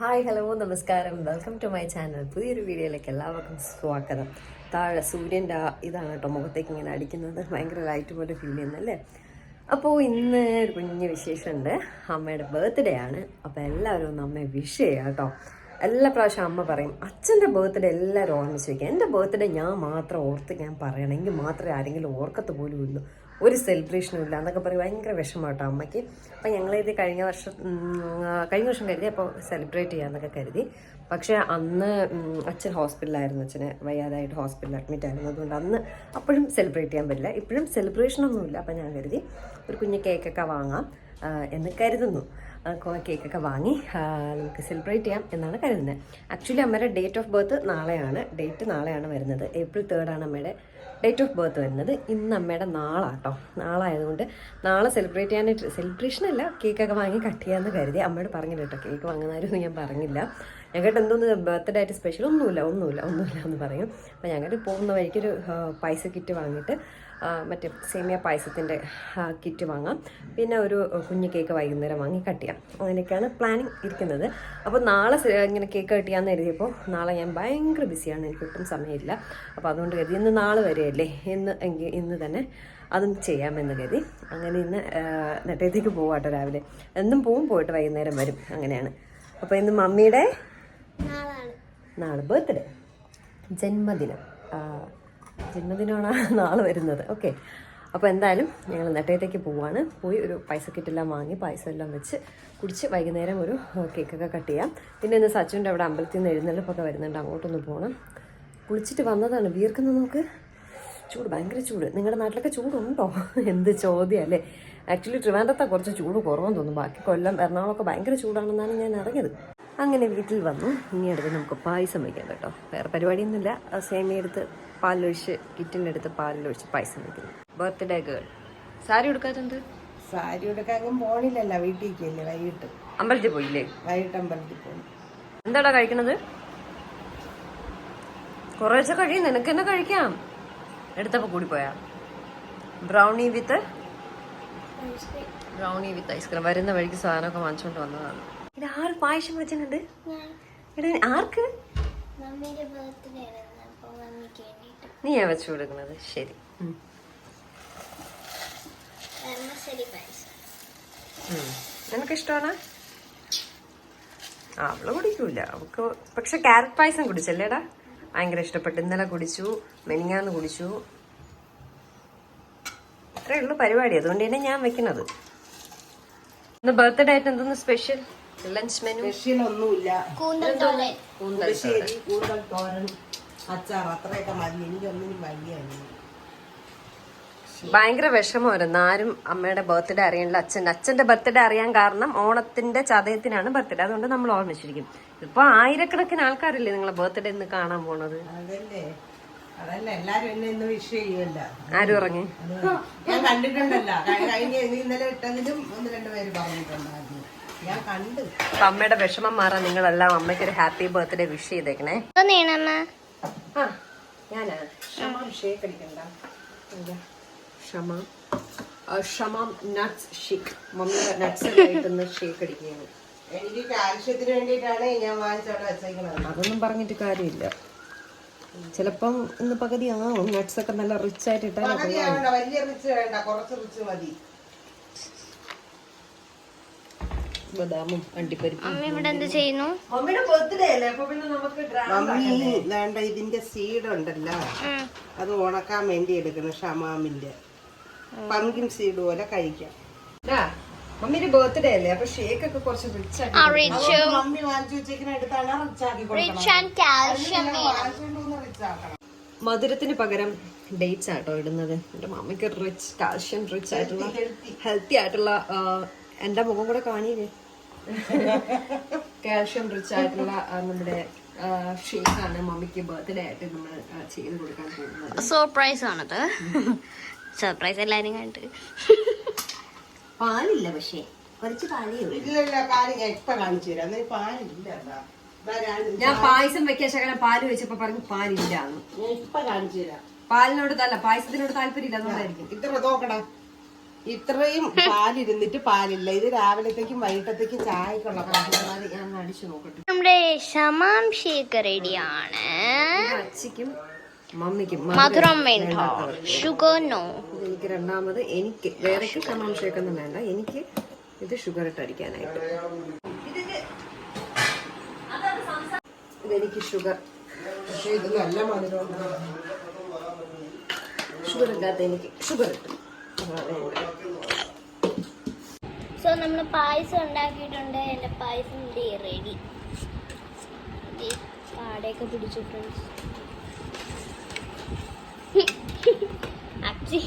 Hi hello നമസ്കാരം. Welcome to my channel പുതിയൊരു വീഡിയോയിലേക്ക് എല്ലാവർക്കും സ്വാഗതം. താഴെ സൂര്യന്റെ ഇതാണ് കേട്ടോ മുഖത്തേക്ക് ഇങ്ങനെ അടിക്കുന്നത്. ഭയങ്കര ലൈറ്റ് പോലെ ഫീൽ ചെയ്യുന്നല്ലേ അപ്പോൾ ഇന്ന് ഒരു കുഞ്ഞ് വിശേഷമുണ്ട്. അമ്മയുടെ ബർത്ത്ഡേ ആണ്. അപ്പോൾ എല്ലാവരും ഒന്ന് അമ്മയെ വിഷ് ചെയ്യാം കേട്ടോ. എല്ലാ പ്രാവശ്യം അമ്മ പറയും അച്ഛന്റെ ബർത്ത്ഡേ എല്ലാവരും ഓർമ്മിച്ച് വയ്ക്കുക എന്റെ ബർത്ത്ഡേ ഞാൻ മാത്രം ഓർത്ത് ഞാൻ പറയണമെങ്കിൽ മാത്രമേ ആരെങ്കിലും ഓർക്കത്ത് പോലും ഉള്ളൂ. ഒരു സെലിബ്രേഷനും ഇല്ല എന്നൊക്കെ പറയും. ഭയങ്കര വിഷമം കേട്ടോ അമ്മയ്ക്ക്. അപ്പം ഞങ്ങളിത് കഴിഞ്ഞ വർഷം കഴിഞ്ഞ വർഷം കരുതി അപ്പോൾ സെലിബ്രേറ്റ് ചെയ്യാമെന്നൊക്കെ കരുതി. പക്ഷേ അന്ന് അച്ഛൻ ഹോസ്പിറ്റലായിരുന്നു അച്ഛനെ വയ്യാതായിട്ട് ഹോസ്പിറ്റലിൽ അഡ്മിറ്റ് ആയിരുന്നു. അതുകൊണ്ട് അന്ന് അപ്പോഴും സെലിബ്രേറ്റ് ചെയ്യാൻ പറ്റില്ല. ഇപ്പോഴും സെലിബ്രേഷൻ ഒന്നുമില്ല അപ്പം ഞാൻ കരുതി ഒരു കുഞ്ഞ് കേക്കൊക്കെ വാങ്ങാം എന്ന് കരുതുന്നു. കേക്കൊക്കെ വാങ്ങി നമുക്ക് സെലിബ്രേറ്റ് ചെയ്യാം എന്നാണ് കരുതുന്നത്. ആക്ച്വലി അമ്മയുടെ ഡേറ്റ് ഓഫ് ബർത്ത് നാളെയാണ്. ഡേറ്റ് നാളെയാണ് വരുന്നത്. ഏപ്രിൽ തേർഡാണ് അമ്മയുടെ ഡേറ്റ് ഓഫ് ബർത്ത് വരുന്നത് ഇന്ന് അമ്മയുടെ നാളാട്ടോ. നാളായതുകൊണ്ട് നാളെ സെലിബ്രേറ്റ് ചെയ്യാനായിട്ട് സെലിബ്രേഷൻ അല്ല കേക്കൊക്കെ വാങ്ങി കട്ട് ചെയ്യാമെന്ന് കരുതി അമ്മയോട് പറഞ്ഞില്ല കേട്ടോ കേക്ക് വാങ്ങുന്നവരൊന്നും ഞാൻ പറഞ്ഞില്ല. ഞങ്ങൾക്ക് എന്തോന്ന് ബർത്ത്ഡേ ആയിട്ട് സ്പെഷ്യൽ ഒന്നുമില്ല ഒന്നുമില്ല ഒന്നുമില്ല എന്ന് പറയും. അപ്പോൾ ഞങ്ങൾ പോകുന്ന വഴിക്കൊരു പൈസ കിറ്റ് വാങ്ങിയിട്ട് മറ്റേ സേമിയ പായസത്തിന്റെ കിറ്റ് വാങ്ങാം. പിന്നെ ഒരു കുഞ്ഞു കേക്ക് വൈകുന്നേരം വാങ്ങി കട്ട് ചെയ്യാം. അങ്ങനെയൊക്കെയാണ് പ്ലാനിങ് ഇരിക്കുന്നത്. അപ്പോൾ നാളെ ഇങ്ങനെ കേക്ക് കട്ട് ചെയ്യാമെന്ന് കരുതിയപ്പോൾ നാളെ ഞാൻ ഭയങ്കര ബിസിയാണ് എനിക്ക് ഒട്ടും സമയമില്ല. അപ്പോൾ അതുകൊണ്ട് കരുതി ഇന്ന് നാളെ വരെയല്ലേ? ഇന്ന് എങ്കിൽ ഇന്ന് തന്നെ അതും ചെയ്യാമെന്ന് കരുതി. അങ്ങനെ ഇന്ന് നെട്ടയത്തേക്ക് പോവാട്ടോ രാവിലെ. എന്നും പോവും പോയിട്ട് വൈകുന്നേരം വരും. അങ്ങനെയാണ്. അപ്പോൾ ഇന്ന് മമ്മിയുടെ നാളെ ബർത്ത്ഡേ ജന്മദിനം. ജന്മദിനമാണ് നാളെ വരുന്നത്. ഓക്കെ അപ്പോൾ എന്തായാലും ഞങ്ങൾ നെട്ടയത്തേക്ക് പോവാണ്. പോയി ഒരു പൈസ കിറ്റെല്ലാം വാങ്ങി പൈസ എല്ലാം വെച്ച് കുടിച്ച് വൈകുന്നേരം ഒരു കേക്കൊക്കെ കട്ട് ചെയ്യാം. പിന്നെ ഇന്ന് സച്ചുവിന്റെ അവിടെ അമ്പലത്തിൽ നിന്ന് എഴുന്നള്ളിപ്പൊക്കെ വരുന്നുണ്ട്. അങ്ങോട്ടൊന്ന് പോകണം കുളിച്ചിട്ട് വന്നതാണ്. വീർക്കുന്നത് നമുക്ക് ചൂട് ഭയങ്കര ചൂട്. നിങ്ങളുടെ നാട്ടിലൊക്കെ ചൂടുണ്ടോ? എന്ത് ചോദ്യം അല്ലേ? ആക്ച്വലി ട്രിവാൻഡ്രത്തെ കുറച്ച് ചൂട് കുറവെന്ന് തോന്നുന്നു. ബാക്കി കൊല്ലം എറണാകുളമൊക്കെ ഭയങ്കര ചൂടാണെന്നാണ് ഞാൻ അറിഞ്ഞത്. അങ്ങനെ വീട്ടിൽ വന്നു. ഇനി അടുത്ത് നമുക്ക് പായസം വയ്ക്കാം കേട്ടോ. വേറെ പരിപാടിയൊന്നുമില്ല. ആ സേമിയ എടുത്ത് പാലൊഴിച്ച് കിറ്റിനെടുത്ത് അടുത്ത് പാലിലൊഴിച്ച് പായസം വയ്ക്കുന്നു ബർത്ത്ഡേ ഗേൾ സാരി എടുക്കാത്തത് സാരി എടുക്കാൻ പോണില്ലല്ല വീട്ടിലേക്കല്ലേ വൈകിട്ട്. അമ്പലത്തിൽ പോയില്ലേ? വൈകിട്ട് അമ്പലത്തിൽ പോകും എന്താടാ കഴിക്കണത്? കുറേശ്ശെ കഴിയും. നിനക്ക് തന്നെ കഴിക്കാം. എടുത്തപ്പോ കൂടി പോയാ. Brownie with brownie with ice cream വരുന്ന വഴിക്ക് സാധനമൊക്കെ വാങ്ങിച്ചോണ്ട് വന്നതാണ്. ഇത് ആര് പായസം വെച്ചിട്ടുണ്ട്? എടാ ആർക്ക്? നീയാ വെച്ചു കൊടുക്കുന്നത്? ശരി. നിനക്ക് ഇഷ്ടമാണ് അവൾ കുടിക്കൂല. അവൾക്ക് പക്ഷെ ക്യാരറ്റ് പായസം കുടിച്ചല്ലേടാ? ഭയങ്കര ഇഷ്ടപ്പെട്ടു. ഇന്നലെ കുടിച്ചു മെനിങ്ങാന്ന് കുടിച്ചു. അത്രേ ഉള്ളു പരിപാടി. അതുകൊണ്ട് തന്നെ ഞാൻ വെക്കുന്നത്. ഇന്ന് ബർത്ത്ഡേ ആയിട്ട് എന്തൊന്ന് സ്പെഷ്യൽ ലഞ്ച് മെനു സ്പെഷ്യലൊന്നുമില്ല പുളിശ്ശേരി കൂന്തൽ തോരൻ. അച്ചാർ അത്രയൊക്കെ മതി. എനിക്കൊന്നിനും വയ്യായിരുന്നു ഭയങ്കര വിഷമമായിരുന്നു ആരും അമ്മയുടെ ബർത്ത്ഡേ അറിയണില്ല അച്ഛൻ അച്ഛന്റെ ബർത്ത്ഡേ അറിയാൻ കാരണം ഓണത്തിന്റെ ചതയത്തിനാണ് ബർത്ത്ഡേ. അതുകൊണ്ട് നമ്മൾ ഓർമ്മിച്ചിരിക്കും. ഇപ്പൊ ആയിരക്കണക്കിന് ആൾക്കാരില്ലേ നിങ്ങളെ ബർത്ത്ഡേ ഇന്ന് കാണാൻ പോണത്? അതല്ലേ. അതല്ല. എന്നെ ഇന്ന് വിഷ് ചെയ്യുമല്ല ആരും ഇറങ്ങി ഞാൻ കണ്ടിട്ടുണ്ടല്ല. കഴി- കഴിഞ്ഞ ഇന്നലെ ഇട്ടതിലും ഒന്ന് രണ്ട് പേര് പറഞ്ഞിട്ടുണ്ടായിരുന്നു. അപ്പൊ അമ്മയുടെ വിഷമം മാറാൻ നിങ്ങളെല്ലാം അമ്മയ്ക്ക് ഒരു ഹാപ്പി ബർത്ത്ഡേ വിഷ് ചെയ്തേക്കണേ. ഞാനാ. ക്ഷമ ഷേക്ക് അടിക്കണ്ട. ക്ഷമ. ആ, ക്ഷമ നട്ട്സ് ഷേക്ക് മമ്മിയുടെ നട്ട്സ് ആയിട്ടൊന്ന് ഷേക്ക് അടിക്കുകയാണ്. എനിക്ക് കാൽഷ്യത്തിന് വേണ്ടിയിട്ടാണ് ഞാൻ വാങ്ങിച്ചവിടെ വെച്ചേക്കുന്നത് അതൊന്നും പറഞ്ഞിട്ട് കാര്യമില്ല. ചിലപ്പം ഇന്ന് പകുതി ആവും നട്ട്സ് ഒക്കെ നല്ല റിച്ച് ആയിട്ട് ഇട്ടാൽ വലിയ റിച്ച് വേണ്ട. കുറച്ച് റിച്ച് മതി. ബദാമും അണ്ടിപ്പരിപ്പും അമ്മ ഇവിടെ എന്ത് ചെയ്യുന്നു? മമ്മിയുടെ ബർത്ത്ഡേ അല്ലേ? അപ്പൊ പിന്നെ നമുക്ക് മമ്മി വേണ്ട ഇതിന്റെ സീഡ് ഉണ്ടല്ലോ. അത് ഉണക്കാൻ വേണ്ടി എടുക്കണം ഷമാമിന്റെ. പങ്കിൻ സീഡ് പോലെ കഴിക്കാം. മമ്മിയുടെ ബർത്ത്ഡേ അല്ലേ? അപ്പൊ ഷേക്ക് ഒക്കെ കുറച്ച് റിച്ച് മമ്മി വാങ്ങിച്ചു വെച്ചേക്കുന്ന എടുത്താണ് റിച്ച് ആക്കി കൊടുക്കണം മധുരത്തിന് പകരം ഡേറ്റ്സ് ആട്ടോ ഇടുന്നത്. എന്റെ മമ്മിക്ക് റിച്ച് കാൽഷ്യം റിച്ച് ആയിട്ടുള്ള ഹെൽത്തി ആയിട്ടുള്ള എന്റെ മുഖം കൂടെ കാണിയില്ലേ? കാൽഷ്യം റിച്ച് ആയിട്ടുള്ള നമ്മുടെ നമ്മുടെ ഷേക്കാണ് മമ്മിക്ക് ബർത്ത്ഡേ ആയിട്ട് നമ്മൾ ചെയ്ത് കൊടുക്കാൻ പോകുന്നത്. സർപ്രൈസ് ആണത്. സർപ്രൈസ് എല്ലാരും കണ്ട് പാലില്ല പക്ഷേ. കുറച്ച് പാലേ ഉള്ളൂ. ഇല്ലല്ല പാൽ ഞാൻ ഇപ്പൊ കാണിച്ചു തരാം. അന്നേരം പാലില്ല ദാ. ദാ ഞാൻ- ഞാൻ പായസം വെക്കാൻ ശകലം പാൽ വെച്ചപ്പോ പറഞ്ഞു പാലില്ല ഞാൻ ഇപ്പൊ കാണിച്ചു തരാം. പാലിനോട് തല്ല പായസത്തിനോട് താല്പര്യം അതുകൊണ്ടായിരിക്കും. ഇത്ര നോക്കടാ. ഇത്രയും പാലിരുന്നിട്ട് പാലില്ല. ഇത് രാവിലത്തേക്കും വൈകിട്ടത്തേക്കും ചായക്കുള്ള പാൽ ഞാൻ അടിച്ചു നോക്കട്ടെ. നമ്മുടെ ഷേക്ക് റെഡിയാണ്. അച്ഛക്കും മമ്മിക്കും മധുരം വേണ്ട. ഷുഗർ നോ എനിക്ക് രണ്ടാമത് എനിക്ക് വേറെ ശമാം ഷേക്കൊന്നും വേണ്ട. എനിക്ക് ഇത് ഷുഗർ ഇട്ട് അടിക്കാനായിട്ട്. ഇതെനിക്ക് ഷുഗർ പക്ഷേ ഇത് നല്ല മധുരം ഷുഗർ ഇല്ലാത്ത എനിക്ക് ഷുഗർ ഇട്ടു. സോ നമ്മൾ പായസം ഉണ്ടാക്കിയിട്ടുണ്ട്. എന്റെ പായസം റെഡി പാടയൊക്കെ പിടിച്ചിട്ടുണ്ട് അച്ചി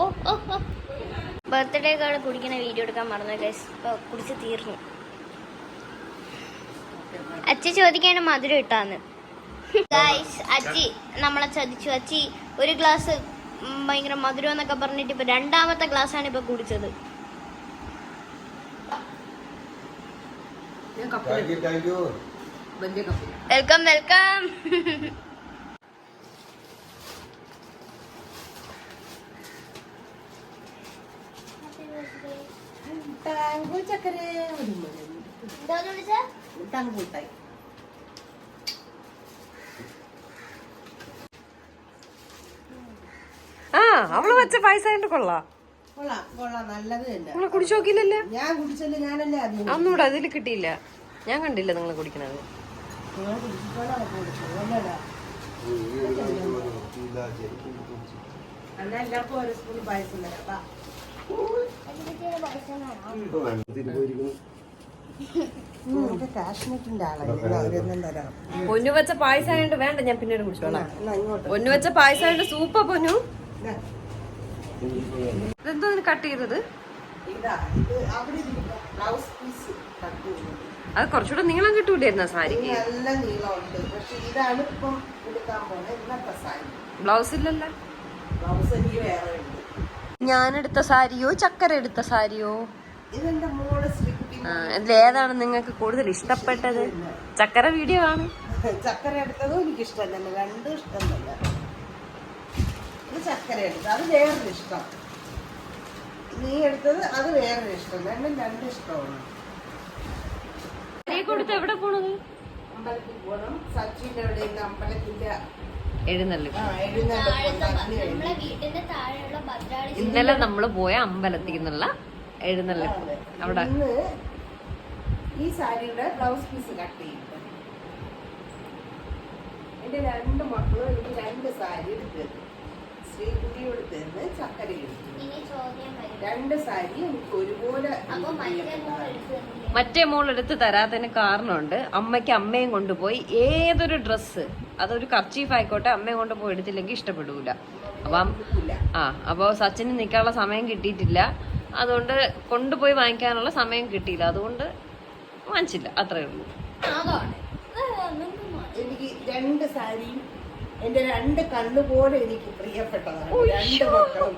ഓ ഓ ഓ. കാർഡ് കുടിക്കുന്ന വീഡിയോ എടുക്കാൻ മറന്നു ഗൈസ് ഇപ്പൊ കുടിച്ച് തീർന്നു. അച്ചി ചോദിക്കാണ് മധുരം ഇട്ടാന്ന്. ഗൈസ് അച്ചി നമ്മളെ ചതിച്ചു. അച്ചി ഒരു ഗ്ലാസ് ഭയങ്കര മധുരം എന്നൊക്കെ പറഞ്ഞിട്ട് ഇപ്പൊ രണ്ടാമത്തെ ഗ്ലാസ് ആണ് ഇപ്പൊ കുടിച്ചത്. വെൽക്കം വെൽക്കം ടാങ്കോ ചക്കര ടാങ്ക് കൂട്ടായി ആ അവൾ വെച്ച പായസം കൊണ്ട് കൊള്ളാം. നിങ്ങളെ കുടിച്ചു നോക്കിയില്ലല്ലേ? അന്നൂടെ അതിൽ കിട്ടിയില്ല. ഞാൻ കണ്ടില്ല നിങ്ങൾ കുടിക്കണത്. പൊന്നു വെച്ച പായസം വേണ്ട ഞാൻ പിന്നീട് കുടിച്ചോളാം. പൊന്നു വെച്ച പായസം സൂപ്പ സൂപ്പർ പൊന്നു. ഇതെന്തോ കട്ട് ചെയ്തത്? അത് കുറച്ചുകൂടെ നീളം കിട്ടൂലായിരുന്നു സാരിക്ക്? ഇത് നല്ല നീളമുണ്ട്. പക്ഷെ ഇതാണ് ഇപ്പം എടുക്കാൻ പോകുന്നത് ഇന്നത്തെ സാരി. ബ്ലൗസ് ഇല്ലല്ലോ? ബ്ലൗസ് എനിക്ക് വേറെ ഉണ്ട്. ഞാനെടുത്ത സാരിയോ ചക്കര എടുത്ത സാരിയോ? ഇതെന്റെ മോൾ ഏതാണ് നിങ്ങൾക്ക് കൂടുതൽ ഇഷ്ടപ്പെട്ടത്? ചക്കര വീഡിയോ ആണ്. ചക്കര എടുത്തതും എനിക്ക് ഇഷ്ടമല്ല രണ്ടും ഇഷ്ടം തന്നെ ഇത് ചക്കര എടുത്തത്. അത് വേറൊരു ഇഷ്ടം. നീ എടുത്തത് അത് വേറൊരു ഇഷ്ടം. രണ്ടും രണ്ട് ഇഷ്ടമാണ്. കൊടുത്ത് എവിടെ പോണത്? അമ്പലത്തിൽ പോകണം അവിടെ അമ്പലത്തിന്റെ. എഴുന്നള്ളി. ആ നമ്മളെ വീടിന്റെ താഴെയുള്ള ഭദ്രാളി ഇന്നലെ നമ്മൾ പോയ അമ്പലത്തിൽ നിന്നുള്ള എഴുന്നള്ളിപ്പ് അവിടെ. ഇന്ന് ഈ സാരിയുടെ ബ്ലൗസ് പീസ് കട്ട് ചെയ്തു എന്റെ രണ്ട് മക്കളും എനിക്ക് രണ്ട് സാരി എടുത്ത് ശ്രീകുട്ടിയോട് തരുന്ന് ചക്കര രണ്ട് സാരി എനിക്ക് ഒരുപോലെ അപ്പൊ മറ്റേ മോൾ എടുത്ത് മറ്റേ മോൾ എടുത്ത് തരാത്തതിന് കാരണമുണ്ട്. അമ്മയ്ക്ക് അമ്മയും കൊണ്ടുപോയി ഏതൊരു ഡ്രസ്സ് അതൊരു കർച്ചീഫ് ആയിക്കോട്ടെ അമ്മയും കൊണ്ടുപോയി എടുത്തില്ലെങ്കിൽ ഇഷ്ടപ്പെടൂല. അപ്പം ആ അപ്പോൾ സച്ചിന് നിൽക്കാനുള്ള സമയം കിട്ടിയിട്ടില്ല. അതുകൊണ്ട് കൊണ്ടുപോയി വാങ്ങിക്കാനുള്ള സമയം കിട്ടിയില്ല. അതുകൊണ്ട് വാങ്ങിച്ചില്ല. അത്രേ ഉള്ളൂ. എനിക്ക് രണ്ട് സാരിയും എന്റെ രണ്ട് കണ്ണുപോലെ എനിക്ക് പ്രിയപ്പെട്ടതാണ്. രണ്ട് മക്കളും.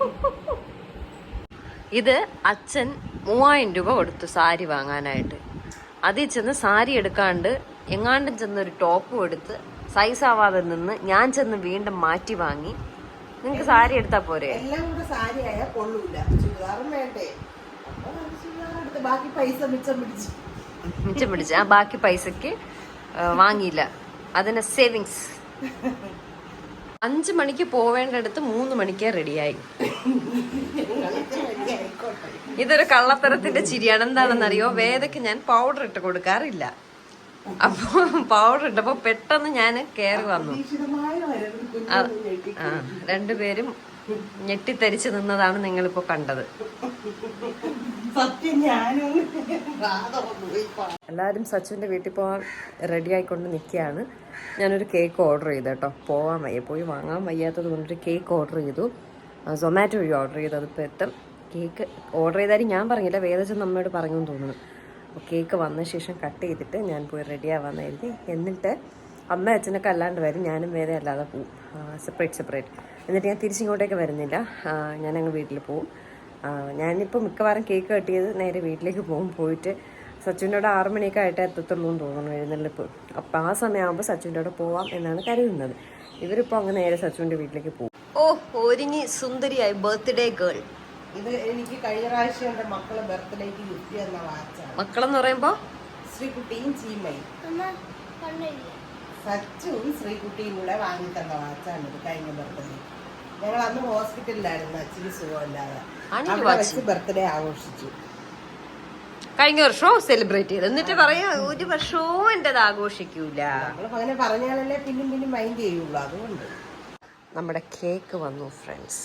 ഇത് അച്ഛൻ മൂവായിരം രൂപ കൊടുത്തു സാരി വാങ്ങാനായിട്ട്. അതിൽ ചെന്ന് സാരി എടുക്കാണ്ട് എങ്ങാണ്ടും ചെന്ന് ഒരു ടോപ്പും എടുത്ത് സൈസ് ആവാതെ നിന്ന് ഞാൻ ചെന്ന് വീണ്ടും മാറ്റി വാങ്ങി. നിങ്ങൾക്ക് സാരി എടുത്താൽ പോരെ? എല്ലാം കൂടെ സാരി ആയാൽ കൊള്ളൂല. ചുരിദാറും വേണ്ടേ. ബാക്കി പൈസ മിച്ചം പിടിച്ചു. മിച്ചം പിടിച്ച്. ആ ബാക്കി പൈസക്ക് വാങ്ങിയില്ല. അതിന് സേവിങ്സ് അഞ്ച് മണിക്ക് പോവേണ്ടടുത്ത് മൂന്ന് മണിക്ക് റെഡിയായി. ഇതൊരു കള്ളത്തരത്തിന്റെ ചിരിയാണ്. എന്താണെന്നറിയോ? വേദക്ക് ഞാൻ പൗഡർ ഇട്ട് കൊടുക്കാറില്ല. അപ്പൊ പൗഡർ ഇട്ടപ്പോ പെട്ടെന്ന് ഞാൻ കയറി വന്നു. രണ്ടുപേരും ഞെട്ടിത്തരിച്ചു നിന്നതാണ് നിങ്ങളിപ്പോ കണ്ടത്. എല്ലാവരും സച്ചുവിന്റെ വീട്ടിൽ പോകാൻ റെഡി ആയിക്കൊണ്ട് നിൽക്കുകയാണ് ഞാനൊരു കേക്ക് ഓർഡർ ചെയ്തു കേട്ടോ. പോകാൻ വയ്യ. പോയി വാങ്ങാൻ വയ്യാത്തത് കൊണ്ടൊരു കേക്ക് ഓർഡർ ചെയ്തു. സൊമാറ്റോ വഴി ഓർഡർ ചെയ്തു. അതിപ്പോൾ എത്തും. കേക്ക് ഓർഡർ ചെയ്താലും ഞാൻ പറഞ്ഞില്ല. വേദച്ചൻ നമ്മയോട് പറഞ്ഞു തോന്നുന്നു. അപ്പോൾ കേക്ക് വന്ന ശേഷം കട്ട് ചെയ്തിട്ട് ഞാൻ പോയി റെഡി ആവാമെന്ന് എന്നിട്ട് അമ്മ അച്ഛനൊക്കെ അല്ലാണ്ട് വരും. ഞാനും വേറെ അല്ലാതെ പോവും. സെപ്പറേറ്റ് സെപ്പറേറ്റ് എന്നിട്ട് ഞാൻ തിരിച്ചിങ്ങോട്ടേക്ക് വരുന്നില്ല. ഞാനങ്ങ് വീട്ടിൽ പോവും. ഞാനിപ്പോൾ മിക്കവാറും കേക്ക് കെട്ടിയത് നേരെ വീട്ടിലേക്ക് പോകും. പോയിട്ട് സച്ചിന്റെ ആറു മണിയൊക്കെ ആയിട്ടേ എത്തത്തുള്ളൂ എന്ന് തോന്നുന്നു എഴുന്നള്ളിപ്പ്. അപ്പം ആ സമയമാകുമ്പോൾ സച്ചിന്റെ അവിടെ പോവാം എന്നാണ് കരുതുന്നത്. ഇവരിപ്പോൾ അങ്ങ് നേരെ സച്ചുവിന്റെ വീട്ടിലേക്ക് പോകും. ഓ ഒരുങ്ങി സുന്ദരിയായി ബർത്ത്ഡേ ഗേൾ. ഇത് എനിക്ക് കഴിഞ്ഞ പ്രാവശ്യം എന്റെ മക്കളെ ബർത്ത്ഡേക്ക് ഗിഫ്റ്റ് തന്ന വാച്ചാണ്. മക്കളെന്ന് പറയുമ്പോൾ ശ്രീകുട്ടിയും ചീമയും. സച്ചുവും ശ്രീകുട്ടിയും കൂടെ വാങ്ങി തന്ന വാച്ചാണ് ഇത് കഴിഞ്ഞ ബർത്ത്ഡേ ഞങ്ങൾ അന്ന് ഹോസ്പിറ്റലിലായിരുന്നു. അച്ഛന് സുഖമില്ലാതെ. വെച്ച് ബർത്ത്ഡേ ആഘോഷിച്ചു. കഴിഞ്ഞ വർഷവും സെലിബ്രേറ്റ് ചെയ്ത്. എന്നിട്ട് പറയാ ഒരു വർഷവും എന്റെത് ആഘോഷിക്കൂല. അങ്ങനെ പറഞ്ഞാലല്ലേ പിന്നും പിന്നും മൈൻഡ് ചെയ്യുള്ളൂ. അതുകൊണ്ട്. നമ്മുടെ കേക്ക് വന്നു ഫ്രണ്ട്സ്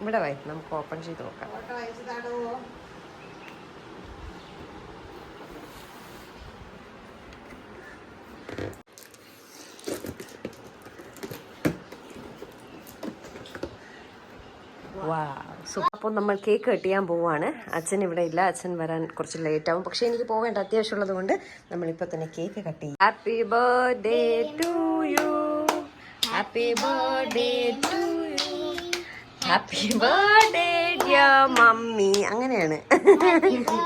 ഇവിടെ വൈ നമുക്ക് ഓപ്പൺ ചെയ്ത് നോക്കാം. അപ്പോൾ നമ്മൾ കേക്ക് കട്ട് ചെയ്യാൻ പോവുകയാണ് അച്ഛൻ ഇവിടെ ഇല്ല. അച്ഛൻ വരാൻ കുറച്ച് ലേറ്റ് ആവും. പക്ഷെ എനിക്ക് പോകേണ്ട അത്യാവശ്യമുള്ളത് കൊണ്ട് നമ്മളിപ്പോൾ തന്നെ കേക്ക് കട്ട് ചെയ്യും. Happy birthday to you happy birthday to you happy birthday dear mummy അങ്ങനെയാണ്.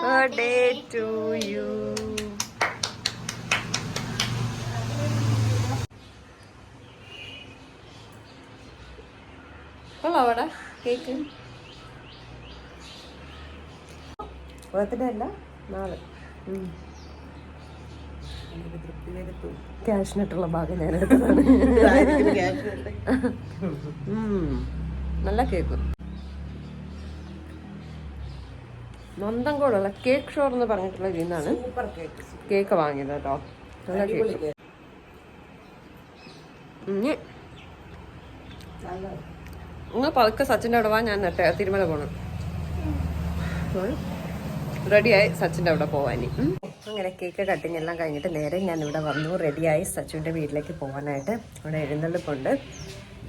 ബർത്ത്ഡേ ടു യു കൊള്ളാം അവിടെ കേക്ക്. ബർത്ത്ഡേ അല്ല നാളെ. ക്യാഷിനിട്ടുള്ള ഭാഗം ഞാൻ. നല്ല കേക്ക്. നന്തൻകോടുള്ള കേക്ക് ഷോർ എന്ന് പറഞ്ഞിട്ടുള്ള ഇതിൽ നിന്നാണ് കേക്ക് വാങ്ങിയത് കേട്ടോ. നല്ല കേക്ക്. നിങ്ങൾ പതുക്കെ സച്ചിന്റെ അവിടെ വാ ഞാൻ തിരുമല പോകണം റെഡിയായി സച്ചിന്റെ അവിടെ പോവാൻ അങ്ങനെ കേക്ക് കട്ടിങ് എല്ലാം കഴിഞ്ഞിട്ട് നേരെ ഞാൻ ഇവിടെ വന്നു. റെഡിയായി സച്ചിന്റെ വീട്ടിലേക്ക് പോകാനായിട്ട് അവിടെ എഴുന്നള്ളിപ്പുണ്ട്.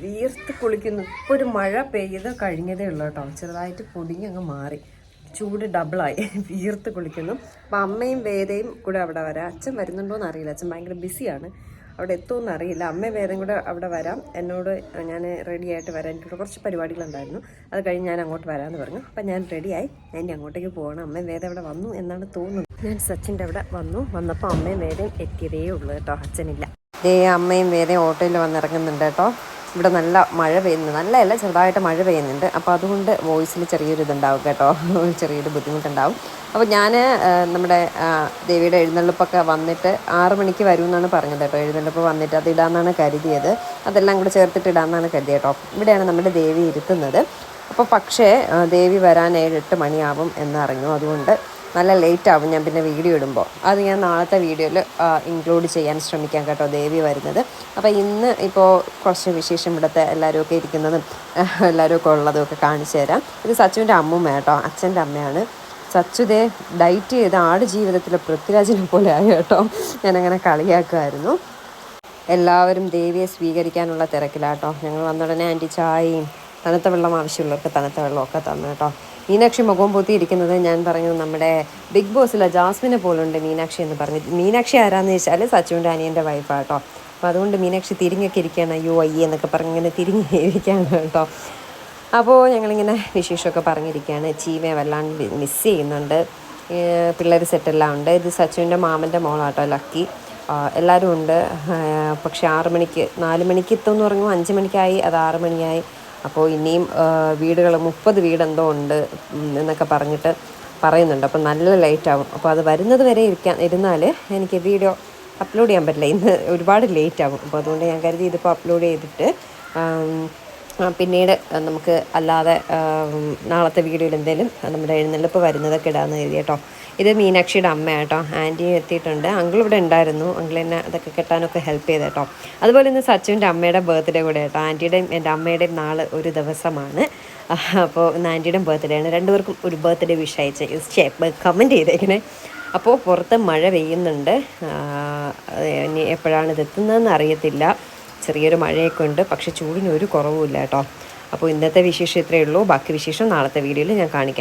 വീർത്ത് കുളിക്കുന്നു. ഇപ്പോൾ ഒരു മഴ പെയ്ത് കഴിഞ്ഞതേ ഉള്ളൂ കേട്ടോ. ചെറുതായിട്ട് പൊടിഞ്ഞ് അങ്ങ് മാറി. ചൂട് ഡബിളായി വീർത്ത് കുളിക്കുന്നു. അപ്പം അമ്മയും വേദയും കൂടെ അവിടെ വരാം. അച്ഛൻ വരുന്നുണ്ടോ എന്ന് അറിയില്ല. അച്ഛൻ ഭയങ്കര ബിസിയാണ് അവിടെ എത്തുമെന്ന് അറിയില്ല. അമ്മ വേറെ കൂടെ അവിടെ വരാം. എന്നോട് ഞാൻ റെഡി ആയിട്ട് വരാൻ എനിക്കിവിടെ കുറച്ച് പരിപാടികളുണ്ടായിരുന്നു. അത് കഴിഞ്ഞ് ഞാൻ അങ്ങോട്ട് വരാമെന്ന് പറഞ്ഞു. അപ്പം ഞാൻ റെഡിയായി ഞാൻ അങ്ങോട്ടേക്ക് പോകണം. അമ്മയും വേദം അവിടെ വന്നു എന്നാണ് തോന്നുന്നത്. ഞാൻ സച്ചിന്റെ അവിടെ വന്നു. വന്നപ്പോൾ അമ്മയും വേദയും എത്തിയതേ ഉള്ളൂ കേട്ടോ. അച്ഛനില്ല. ദേ അമ്മയും വേദയും ഓട്ടോയിൽ വന്നിറങ്ങുന്നുണ്ട് കേട്ടോ. ഇവിടെ നല്ല മഴ പെയ്യുന്നു. നല്ലതല്ല ചെറുതായിട്ട് മഴ പെയ്യുന്നുണ്ട്. അപ്പോൾ അതുകൊണ്ട് വോയിസിൽ ചെറിയൊരു ഇതുണ്ടാവും കേട്ടോ. ചെറിയൊരു ബുദ്ധിമുട്ടുണ്ടാവും. അപ്പോൾ ഞാൻ നമ്മുടെ ദേവിയുടെ എഴുന്നള്ളിപ്പൊക്കെ വന്നിട്ട് ആറ് മണിക്ക് വരും എന്നാണ് പറഞ്ഞത് കേട്ടോ. എഴുന്നള്ളിപ്പ് വന്നിട്ട് അത് ഇടാമെന്നാണ് കരുതിയത്. അതെല്ലാം കൂടെ ചേർത്തിട്ട് ഇടാമെന്നാണ് കരുതിയത് കേട്ടോ. ഇവിടെയാണ് നമ്മുടെ ദേവി ഇരുത്തുന്നത് അപ്പോൾ പക്ഷേ ദേവി വരാൻ ഏഴ് എട്ട് മണിയാവും എന്നറിഞ്ഞു അതുകൊണ്ട് നല്ല ലേറ്റ് ആവും ഞാൻ പിന്നെ വീഡിയോ ഇടുമ്പോൾ. അത് ഞാൻ നാളത്തെ വീഡിയോയിൽ ഇൻക്ലൂഡ് ചെയ്യാൻ ശ്രമിക്കാം കേട്ടോ ദേവി വരുന്നത്. അപ്പോൾ ഇന്ന് ഇപ്പോൾ കുറച്ച് വിശേഷം ഇവിടുത്തെ എല്ലാവരും ഒക്കെ ഇരിക്കുന്നതും ആ, എല്ലാവരും ഒക്കെ ഉള്ളതും ഒക്കെ കാണിച്ചു തരാം. ഇത് സച്ചുവിന്റെ അമ്മൂമ്മ കേട്ടോ അച്ഛന്റെ അമ്മയാണ്. സച്ചുദേ ഡയറ്റ് ചെയ്ത് ആട് ജീവിതത്തിൽ പൃഥ്വിരാജിനെ പോലെ ആയി കേട്ടോ. ഞാനങ്ങനെ കളിയാക്കുമായിരുന്നു എല്ലാവരും ദേവിയെ സ്വീകരിക്കാനുള്ള തിരക്കിലാട്ടോ ഞങ്ങൾ വന്ന ഉടനെ ആന്റി ചായയും തണുത്ത വെള്ളം ആവശ്യമുള്ളവർക്ക് തണുത്ത വെള്ളമൊക്കെ തന്നു കേട്ടോ. മീനാക്ഷി മുഖം പൊത്തി ഇരിക്കുന്നത് ഞാൻ പറഞ്ഞു നമ്മുടെ ബിഗ് ബോസിലെ ജാസ്മിനെ പോലുണ്ട് മീനാക്ഷി എന്ന് പറഞ്ഞു. മീനാക്ഷി ആരാന്ന് വെച്ചാൽ സച്ചുവിന്റെ അനിയന്റെ വൈഫാട്ടോ അപ്പോൾ അതുകൊണ്ട് മീനാക്ഷി തിരിഞ്ഞൊക്കെ ഇരിക്കുകയാണ്. അയ്യോ അയ്യേ എന്നൊക്കെ പറഞ്ഞ് ഇങ്ങനെ തിരിഞ്ഞ് ഇരിക്കുകയാണ് കേട്ടോ അപ്പോൾ ഞങ്ങളിങ്ങനെ വിശേഷമൊക്കെ പറഞ്ഞിരിക്കുകയാണ്. ചീമയെ വല്ലാണ്ട് മിസ് ചെയ്യുന്നുണ്ട്. പിള്ളേർ സെറ്റെല്ലാം ഉണ്ട്. ഇത് സച്ചുവിന്റെ മാമന്റെ മോളാട്ടോ ലക്കി എല്ലാവരും ഉണ്ട്. പക്ഷെ ആറ് മണിക്ക് നാല് മണിക്ക് എത്തുമെന്ന് പറഞ്ഞു അഞ്ച് മണിക്കായി. അത് ആറ് മണിയായി. അപ്പോൾ ഇനിയും വീടുകൾ മുപ്പത് വീടെന്തോ ഉണ്ട് എന്നൊക്കെ പറഞ്ഞിട്ട് പറയുന്നുണ്ട്. അപ്പോൾ നല്ല ലേറ്റ് ആവും അപ്പോൾ അത് വരുന്നത് വരെ ഇരിക്കാൻ ഇരുന്നാൽ എനിക്ക് വീഡിയോ അപ്ലോഡ് ചെയ്യാൻ പറ്റില്ല. ഇന്ന് ഒരുപാട് ലേറ്റ് അപ്പോൾ അതുകൊണ്ട് ഞാൻ കരുതി ഇതിപ്പോൾ അപ്ലോഡ് ചെയ്തിട്ട് പിന്നീട് നമുക്ക് അല്ലാതെ നാളത്തെ വീഡിയോയിൽ എന്തെങ്കിലും നമ്മുടെ എഴുന്നള്ളിപ്പ് വരുന്നതൊക്കെ ഇടാമെന്ന് കരുതി കേട്ടോ. ഇത് മീനാക്ഷിയുടെ അമ്മ കേട്ടോ. ആന്റി എത്തിയിട്ടുണ്ട്. അങ്കിൾ ഇവിടെ ഉണ്ടായിരുന്നു. അങ്കിൾ എന്നെ അതൊക്കെ കെട്ടാനൊക്കെ ഹെൽപ്പ് ചെയ്ത് കേട്ടോ. അതുപോലെ ഇന്ന് സച്ചുവിന്റെ അമ്മയുടെ ബർത്ത്ഡേ കൂടെ കേട്ടോ. ആന്റിയുടെയും എന്റെ അമ്മയുടെയും നാളെ ഒരു ദിവസമാണ്. അപ്പോൾ ഇന്ന് ആന്റിയുടെയും ബർത്ത്ഡേ ആണ്. രണ്ടുപേർക്കും ഒരു ബർത്ത്ഡേ വിഷ് അയച്ച്. കമന്റ് ചെയ്തേക്കണേ. അപ്പോൾ പുറത്ത് മഴ പെയ്യുന്നുണ്ട്. ഇനി എപ്പോഴാണ് ഇത് എത്തുന്നതെന്ന് അറിയത്തില്ല. ചെറിയൊരു മഴയൊക്കെ ഉണ്ട്. പക്ഷേ ചൂടിന് ഒരു കുറവുമില്ല കേട്ടോ. അപ്പോൾ ഇന്നത്തെ വിശേഷം ഇത്രയേ ഉള്ളൂ. ബാക്കി വിശേഷം നാളത്തെ വീഡിയോയിൽ ഞാൻ കാണിക്കാം.